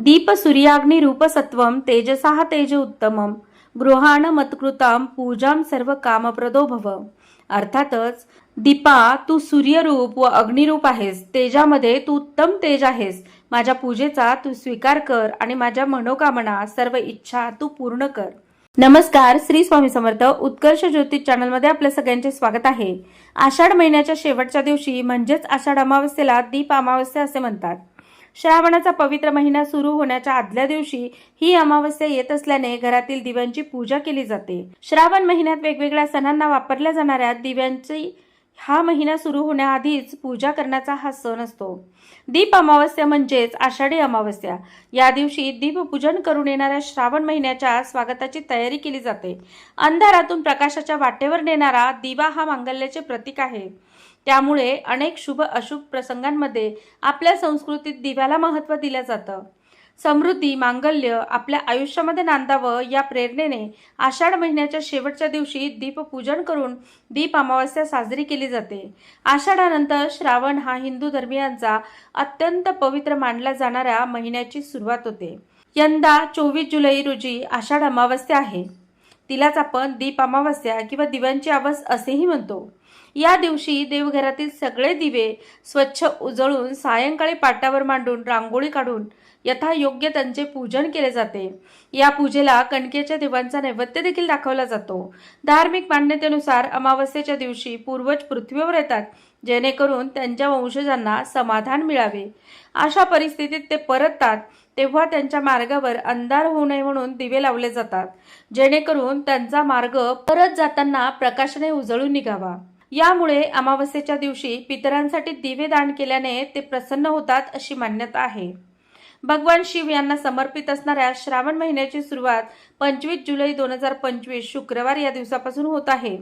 दीप सूर्याग्नी रूपसत्वम तेजसा तेज उत्तमम गृहाण मत्कृताम पूजाम सर्व कामप्रदो भव अर्थातच दीपा तू सूर्यरूप व अग्निरूप आहेस तेजामध्ये तू उत्तम तेज आहेस. माझ्या पूजेचा तू स्वीकार कर आणि माझ्या मनोकामना सर्व इच्छा तू पूर्ण कर. नमस्कार श्री स्वामी समर्थ उत्कर्ष ज्योतिष चॅनलमध्ये आपल्या सगळ्यांचे स्वागत आहे. आषाढ महिन्याच्या शेवटच्या दिवशी म्हणजेच आषाढ अमावस्येला दीप अमावस्या असे म्हणतात. श्रावणाचा पवित्र महिना सुरू होण्याच्या आदल्या दिवशी ही अमावस्या येत असल्याने घरातील दिव्यांची पूजा केली जाते. श्रावण महिन्यात वेगवेगळ्या सणांना वापरल्या जाणाऱ्या दिव्यांची हा महिना सुरू होण्याआधीच पूजा करण्याचा हा सण असतो. दीप अमावस्या म्हणजेच आषाढी अमावस्या. या दिवशी दीपपूजन करून येणाऱ्या श्रावण महिन्याच्या स्वागताची तयारी केली जाते. अंधारातून प्रकाशाच्या वाटेवर नेणारा दिवा हा मांगल्याचे प्रतीक आहे. त्यामुळे अनेक शुभ अशुभ प्रसंगांमध्ये आपल्या संस्कृतीत दिव्याला महत्त्व दिलं जातं. समृद्धी मांगल्य आपल्या आयुष्यामध्ये नांदावं या प्रेरणेने आषाढ महिन्याच्या शेवटच्या दिवशी दीपपूजन करून दीप अमावस्या साजरी केली जाते. आषाढानंतर श्रावण हा हिंदू धर्मियांचा अत्यंत पवित्र मानला जाणाऱ्या महिन्याची सुरुवात होते. यंदा चोवीस जुलै रोजी आषाढ अमावस्या आहे. तिलाच आपण दीप अमावस्या किंवा दिव्यांची आवाज असेही म्हणतो. या दिवशी देवघरातील सगळे दिवे स्वच्छ उजळून सायंकाळी पाटावर मांडून रांगोळी काढून यथायोग्य त्यांचे पूजन केले जाते. या पूजेला कणकेच्या देवांचा नैवेद्य देखील दाखवला जातो. धार्मिक मान्यतेनुसार अमावस्येच्या दिवशी पूर्वज पृथ्वीवर येतात जेणेकरून त्यांच्या वंशजांना समाधान मिळावे. अशा परिस्थितीत ते परततात तेव्हा त्यांच्या मार्गावर अंधार होऊ नये म्हणून दिवे लावले जातात जेणेकरून त्यांचा मार्ग परत जाताना प्रकाशने उजळून निघावा. यामुळे अमावस्येच्या दिवशी पितरांसाठी दिवे दान केल्याने ते प्रसन्न होतात अशी मान्यता आहे. भगवान शिव यांना समर्पित असणाऱ्या श्रावण महिन्याची सुरुवात पंचवीस जुलै दोन हजार पंचवीस शुक्रवार या दिवसापासून होत आहे.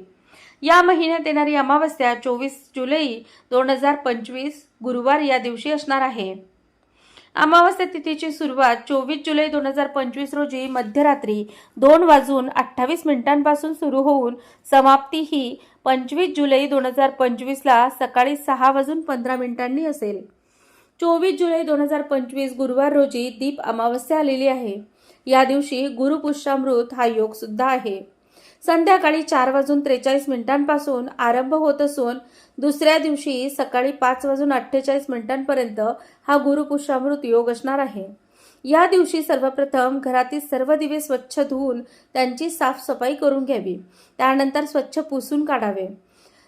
या महिन्यात येणारी अमावस्या चोवीस जुलै दोन हजार पंचवीस गुरुवार या दिवशी असणार आहे. अमावस्या तिथीची सुरुवात चोवीस जुलै दोन हजार पंचवीस रोजी मध्यरात्री दोन वाजून अठ्ठावीस मिनिटांपासून सुरू होऊन समाप्ती ही पंचवीस जुलै दोन हजार पंचवीसला सकाळी सहा वाजून पंधरा मिनिटांनी असेल. चोवीस जुलै दोन हजार पंचवीस गुरुवार रोजी दीप अमावस्या आलेली आहे. या दिवशी गुरुपुष्यामृत हा योग सुद्धा आहे. संध्याकाळी चार वाजून त्रेचाळीस मिनिटांपासून आरंभ होत असून दुसऱ्या दिवशी सकाळी पाच वाजून अठ्ठेचाळीस मिनिटांपर्यंत हा गुरुपुष्यामृत योग असणार आहे. या दिवशी सर्वप्रथम घरातील सर्व दिवे स्वच्छ धुवून त्यांची साफसफाई करून घ्यावी. त्यानंतर स्वच्छ पुसून काढावे.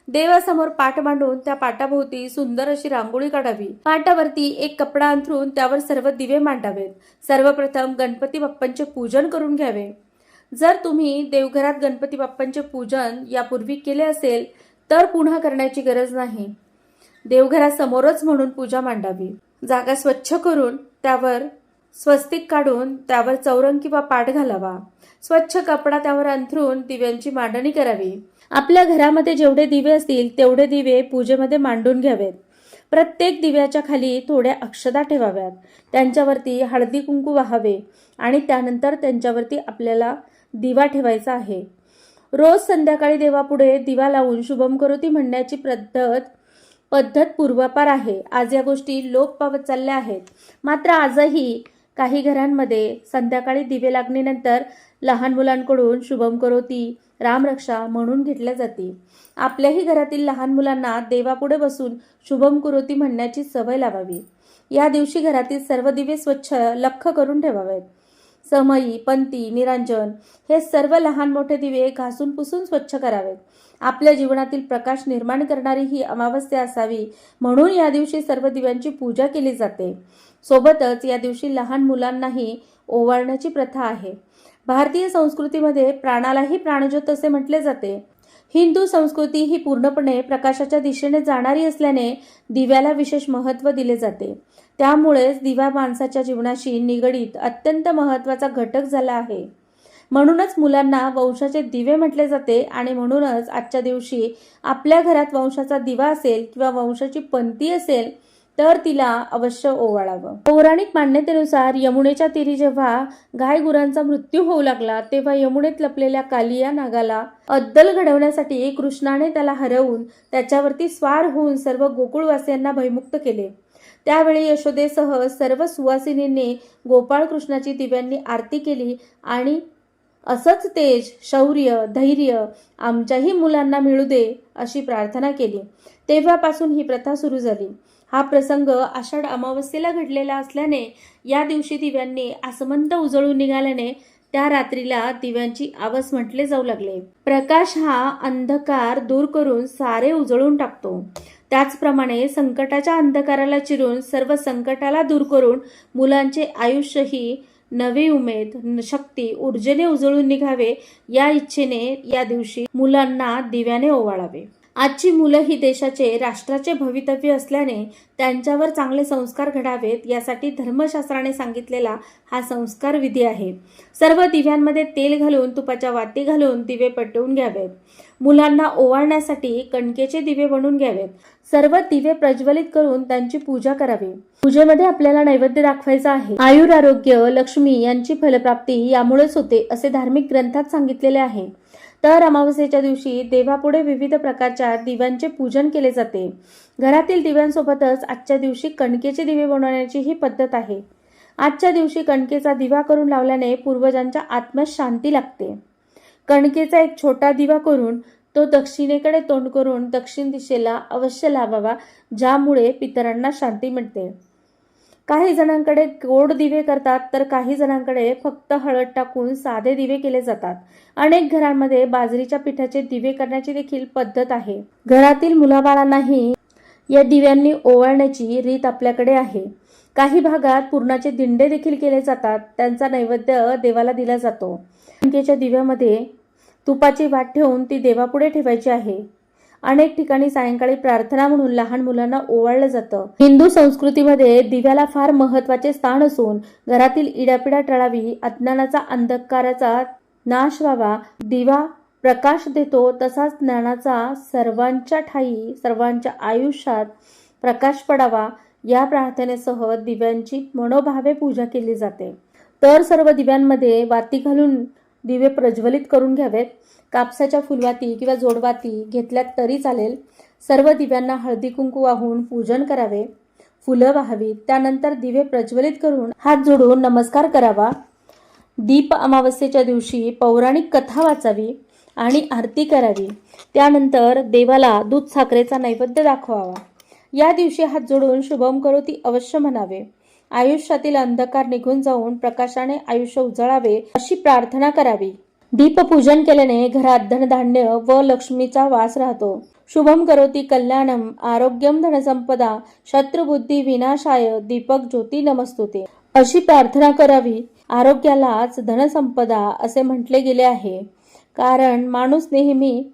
देवासमोर पाट मांडून त्या पाटाभोवती सुंदर अशी रांगोळी काढावी. पाटावरती एक कपडा अंथरून त्यावर सर्व दिवे मांडावेत. सर्वप्रथम गणपती बाप्पांचे पूजन करून घ्यावे. जर तुम्ही देवघरात गणपती बाप्पांचे पूजन यापूर्वी केले असेल तर पुन्हा करण्याची गरज नाही. देवघरासमोरच म्हणून पूजा मांडावी. जागा स्वच्छ करून त्यावर स्वस्तिक काढून त्यावर चौरंग किंवा पाठ घालावा. स्वच्छ कपडा त्यावर अंथरून दिव्यांची मांडणी करावी. आपल्या घरामध्ये जेवढे दिवे असतील तेवढे दिवे पूजेमध्ये मांडून घ्यावेत. प्रत्येक दिव्याच्या खाली थोड्या अक्षदा ठेवाव्यात. त्यांच्यावरती हळदी कुंकू वाहावे आणि त्यानंतर त्यांच्यावरती आपल्याला दिवा ठेवायचा आहे. रोज संध्याकाळी देवापुढे दिवा लावून शुभम करोती म्हणण्याची पद्धत पद्धत पूर्वापार आहे. आज या गोष्टी लोप पावत चालल्या आहेत. मात्र आजही काही घरांमध्ये संध्याकाळी दिवे लागणीनंतर लहान मुलांकडून शुभम करोती रामरक्षा म्हणून घेतल्या जाते. आपल्याही घरातील लहान मुलांना देवापुढे बसून शुभम करोती म्हणण्याची सवय लावावी. या दिवशी घरातील सर्व दिवे स्वच्छ लख करून ठेवावेत. समई पंती निरांजन हे सर्व लहान मोठे दिवे घासून पुसून स्वच्छ करावेत आपल्या जीवनातील प्रकाश निर्माण करणारी ही अमावस्या असावी म्हणून या दिवशी सर्व दिव्यांची पूजा केली जाते. सोबतच या दिवशी लहान मुलांनाही ओवाळण्याची प्रथा आहे. भारतीय संस्कृतीमध्ये प्राणालाही प्राणज्योत असे म्हटले जाते. हिंदू संस्कृती ही पूर्णपणे प्रकाशाच्या दिशेने जाणारी असल्याने दिव्याला विशेष महत्त्व दिले जाते. त्यामुळेच दिवा माणसाच्या जीवनाशी निगडीत अत्यंत महत्त्वाचा घटक झाला आहे. म्हणूनच मुलांना वंशाचे दिवे म्हटले जाते आणि म्हणूनच आजच्या दिवशी आपल्या घरात वंशाचा दिवा असेल किंवा वंशाची पंथी असेल तर तिला अवश्य ओवाळावं. पौराणिक मान्यतेनुसार यमुनेच्या तीरी जेव्हा गाय गुरांचा मृत्यू होऊ लागला तेव्हा यमुनेत लपलेल्या कालिया नागाला अद्दल घडवण्यासाठी कृष्णाने त्याला हरवून त्याच्यावरती स्वार होऊन सर्व गोकुळवासियांना भयमुक्त केले. त्यावेळी यशोदेसह सर्व सुवासिनींनी गोपाळकृष्णाची दिव्यांनी आरती केली आणि असंच तेज शौर्य धैर्य आमच्याही मुलांना मिळू दे अशी प्रार्थना केली. तेव्हापासून ही प्रथा सुरू झाली. हा प्रसंग आषाढ अमावस्येला घडलेला असल्याने या दिवशी दिव्यांनी आसमंत उजळून निघाल्याने त्या रात्रीला दिव्यांची आवस म्हटले जाऊ लागले. प्रकाश हा अंधकार दूर करून सारे उजळून टाकतो. त्याचप्रमाणे संकटाच्या अंधकाराला चिरून सर्व संकटाला दूर करून मुलांचे आयुष्यही नवी उमेद शक्ती ऊर्जेने उजळून निघावे या इच्छेने या दिवशी मुलांना दिव्याने ओवाळावे. आजची मुलं ही देशाचे राष्ट्राचे भवितव्य असल्याने त्यांच्यावर चांगले संस्कार घडावेत यासाठी धर्मशास्त्राने सांगितलेला हा संस्कार विधी आहे. सर्व दिव्यांमध्ये तेल घालून तुपाच्या वाती घालून दिवे पटवून घ्यावेत. मुलांना ओवाळण्यासाठी कणकेचे दिवे बनवून घ्यावेत. सर्व दिवे प्रज्वलित करून त्यांची पूजा करावी. पूजेमध्ये आपल्याला नैवेद्य दाखवायचा आहे. आयुर आरोग्य लक्ष्मी यांची फलप्राप्ती यामुळेच होते असे धार्मिक ग्रंथात सांगितलेले आहे. तर अमावस्येच्या दिवशी देवापुढे विविध प्रकारच्या दिव्यांचे पूजन केले जाते. घरातील दिव्यांसोबतच आजच्या दिवशी कणकेचे दिवे बनवण्याची ही पद्धत आहे. आजच्या दिवशी कणकेचा दिवा करून लावल्याने पूर्वजांच्या आत्म्यास शांती लागते. कणकेचा एक छोटा दिवा करून तो दक्षिणेकडे तोंड करून दक्षिण दिशेला अवश्य लावावा ज्यामुळे पितरांना शांती मिळते. काही जणांकडे गोड दिवे करतात तर काही जणांकडे फक्त हळद टाकून साधे दिवे केले जातात. अनेक घरांमध्ये बाजरीच्या पिठाचे दिवे करण्याची देखील पद्धत आहे. घरातील मुलाबाळांनाही या दिव्यांनी ओवाळण्याची रीत आपल्याकडे आहे. काही भागात पूर्णाचे दिंडे देखील केले जातात. त्यांचा नैवेद्य देवाला दिला जातो. दिव्यामध्ये तुपाची वाट ठेवून ती देवापुढे ठेवायची आहे. अनेक ठिकाणी सायंकाळी प्रार्थना म्हणून लहान मुलांना ओवाळलं जातं. हिंदू संस्कृतीमध्ये दिव्याला फार महत्त्वाचे स्थान असून घरातील इडापिडा टळावी अज्ञानाचा अंधकाराचा नाश व्हावा दिवा प्रकाश देतो तसाच ज्ञानाचा सर्वांच्या ठाई सर्वांच्या आयुष्यात प्रकाश पडावा या प्रार्थनेसह दिव्यांची मनोभावे पूजा केली जाते. तर सर्व दिव्यांमध्ये वाती घालून दिवे प्रज्वलित करून घ्यावेत. कापसाच्या फुलवाती किंवा जोडवाती घेतल्यात तरी चालेल. सर्व दिव्यांना हळदी कुंकू वाहून पूजन करावे. फुलं वाहावीत. त्यानंतर दिवे प्रज्वलित करून हात जोडून नमस्कार करावा. दीप अमावस्येच्या दिवशी पौराणिक कथा वाचावी आणि आरती करावी. त्यानंतर देवाला दूध साखरेचा नैवेद्य दाखवावा. या दिवशी हात जोडून शुभम करोती अवश्य म्हणावे. आयुष्यातील अंधकार निघून जाऊन प्रकाशाने आयुष्य उजळावे अशी प्रार्थना करावी. दीपपूजन केल्याने घरात धनधान्य व लक्ष्मीचा वास राहतो. शुभम करोती कल्याणम आरोग्यम धनसंपदा शत्रुबुद्धी विनाशाय दीपक ज्योती नमस्तुते. अशी प्रार्थना करावी. आरोग्यालाच धनसंपदा असे म्हटले गेले आहे. कारण माणूस नेहमी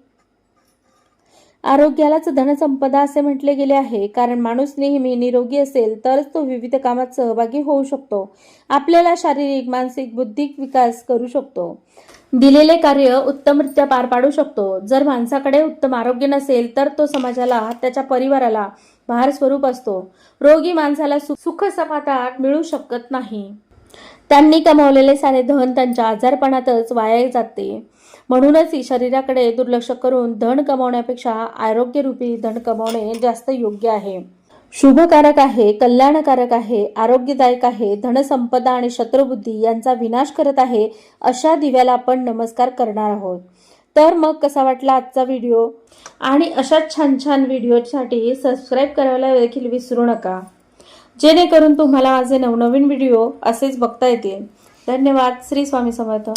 आरोग्यालाच धनसंपदा असे म्हटले गेले आहे. कारण माणूस नेहमी निरोगी असेल तरच तो विविध कामात सहभागी होऊ शकतो. आपल्याला शारीरिक मानसिक बुद्धिक विकास करू शकतो. दिलेले कार्य उत्तमरित्या पार पाडू शकतो. जर माणसाकडे उत्तम आरोग्य नसेल तर तो समाजाला त्याच्या परिवाराला भार स्वरूप असतो. रोगी माणसाला सु- सुख समाधान मिळू शकत नाही. त्यांनी कमावलेले सारे धन त्यांच्या आजारपणातच वाया जाते. म्हणूनच शरीराकडे दुर्लक्ष करून धन कमावण्यापेक्षा आरोग्यरूपी धन कमावणे जास्त योग्य आहे. शुभकारक आहे कल्याणकारक आहे आरोग्यदायक आहे धनसंपदा आणि शत्रुबुद्धी यांचा विनाश करत आहे अशा दिव्याला आपण नमस्कार करणार आहोत. तर मग कसा वाटला आजचा व्हिडिओ? आणि अशाच छान छान व्हिडिओसाठी सबस्क्राईब करायला देखील विसरू नका. जेणेकरून तुम्हाला माझे नवनवीन व्हिडिओ असेच बघता येतील. धन्यवाद. श्री स्वामी समर्थ.